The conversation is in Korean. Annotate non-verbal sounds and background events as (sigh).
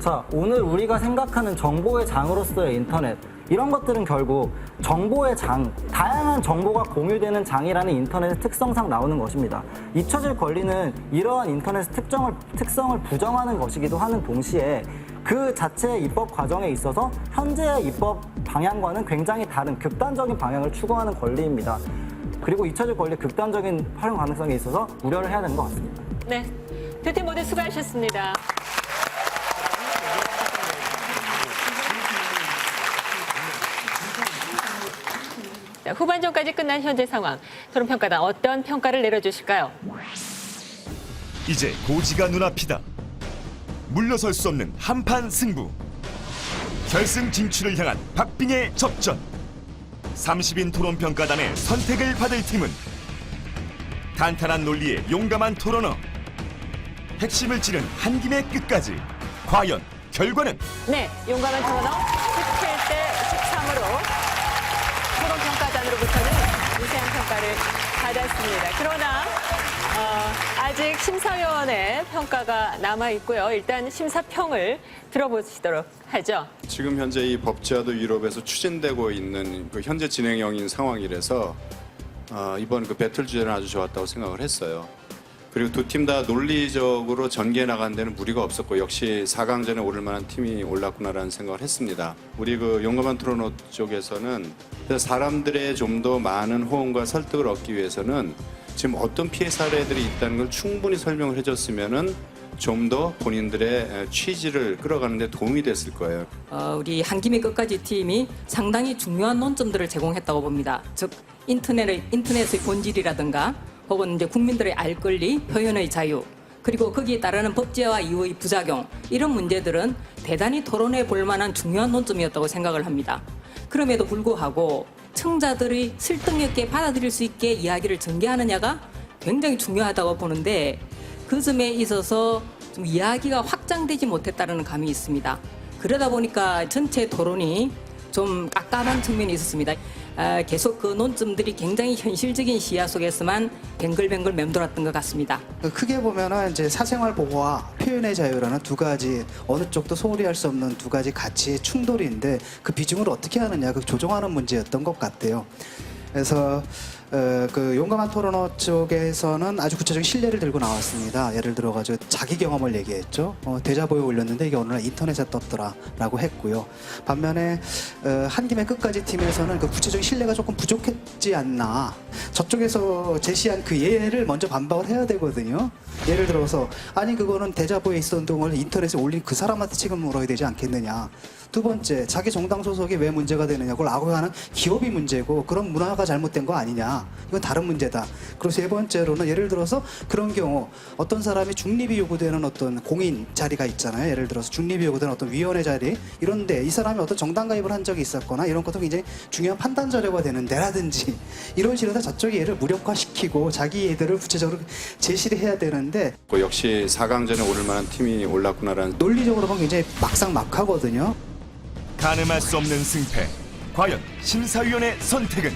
자, 오늘 우리가 생각하는 정보의 장으로서의 인터넷. 이런 것들은 결국 정보의 장, 다양한 정보가 공유되는 장이라는 인터넷의 특성상 나오는 것입니다. 잊혀질 권리는 이러한 인터넷의 특정을, 특성을 부정하는 것이기도 하는 동시에 그 자체의 입법 과정에 있어서 현재의 입법 방향과는 굉장히 다른 극단적인 방향을 추구하는 권리입니다. 그리고 잊혀질 권리 극단적인 활용 가능성에 있어서 우려를 해야 되는 것 같습니다. 네. 모두 수고하셨습니다. 자, 후반전까지 끝난 현재 상황. 토론평가단 어떤 평가를 내려주실까요? 이제 고지가 눈앞이다. 물러설 수 없는 한판 승부. 결승 진출을 향한 박빙의 접전. 30인 토론 평가단의 선택을 받을 팀은 탄탄한 논리에 용감한 토론어. 핵심을 찌른 한 김의 끝까지. 과연 결과는 네, 용감한 토론어 17대 13으로 토론평가 단으로부터는 우세한 평가를 받았습니다. 그러나 어, 아직 심사위원의 평가가 남아 있고요. 일단 심사평을 들어보시도록 하죠. 지금 현재 이 법제화도 유럽에서 추진되고 있는 그 현재 진행형인 상황이라서 어, 이번 그 배틀 주제는 아주 좋았다고 생각을 했어요. 그리고 두 팀 다 논리적으로 전개해 나간 데는 무리가 없었고 역시 4강전에 오를 만한 팀이 올랐구나라는 생각을 했습니다. 우리 그 용감한 토론호 쪽에서는 사람들의 좀 더 많은 호응과 설득을 얻기 위해서는 지금 어떤 피해 사례들이 있다는 걸 충분히 설명을 해줬으면은 좀 더 본인들의 취지를 끌어가는 데 도움이 됐을 거예요. 어, 우리 한김의 끝까지 팀이 상당히 중요한 논점들을 제공했다고 봅니다. 즉 인터넷의 인터넷의 본질이라든가 혹은 이제 국민들의 알 권리, 표현의 자유, 그리고 거기에 따르는 법제화 이후의 부작용 이런 문제들은 대단히 토론해 볼 만한 중요한 논점이었다고 생각을 합니다. 그럼에도 불구하고 청자들이 설득력 있게 받아들일 수 있게 이야기를 전개하느냐가 굉장히 중요하다고 보는데 그 점에 있어서 좀 이야기가 확장되지 못했다는 감이 있습니다. 그러다 보니까 전체 토론이 좀 깝깝한 측면이 있었습니다. 아, 계속 그 논점들이 굉장히 현실적인 시야 속에서만 뱅글뱅글 맴돌았던 것 같습니다. 그 크게 보면은 이제 사생활 보호와 표현의 자유라는 두 가지 어느 쪽도 소홀히 할 수 없는 두 가지 가치의 충돌인데 그 비중을 어떻게 하느냐 그 조정하는 문제였던 것 같아요. 그래서 어, 그 용감한 토론호 쪽에서는 아주 구체적인 신뢰를 들고 나왔습니다. 예를 들어가지고 자기 경험을 얘기했죠. 어, 대자보에 올렸는데 이게 어느 날 인터넷에 떴더라라고 했고요. 반면에 어, 한 김에 끝까지 팀에서는 그 구체적인 신뢰가 조금 부족했지 않나. 저쪽에서 제시한 그 예를 먼저 반박을 해야 되거든요. 예를 들어서 아니 그거는 대자보에 있었던 동을 인터넷에 올린 그 사람한테 책임을 물어야 되지 않겠느냐. 두 번째, 자기 정당 소속이 왜 문제가 되느냐고 라고 하는 기업이 문제고 그런 문화가 잘못된 거 아니냐. 이건 다른 문제다. 그리고 세 번째로는 예를 들어서 그런 경우 어떤 사람이 중립이 요구되는 어떤 공인 자리가 있잖아요. 예를 들어서 중립이 요구되는 어떤 위원회 자리 이런데 이 사람이 어떤 정당 가입을 한 적이 있었거나 이런 것도 굉장히 중요한 판단 자료가 되는 데라든지 (laughs) 이런 식으로 저쪽이 얘를 무력화시키고 자기 얘들을 구체적으로 제시를 해야 되는데 그 역시 4강전에 오를 만한 팀이 올랐구나라는 논리적으로 보면 굉장히 막상막하거든요. 가늠할 수 없는 승패. 과연 심사위원의 선택은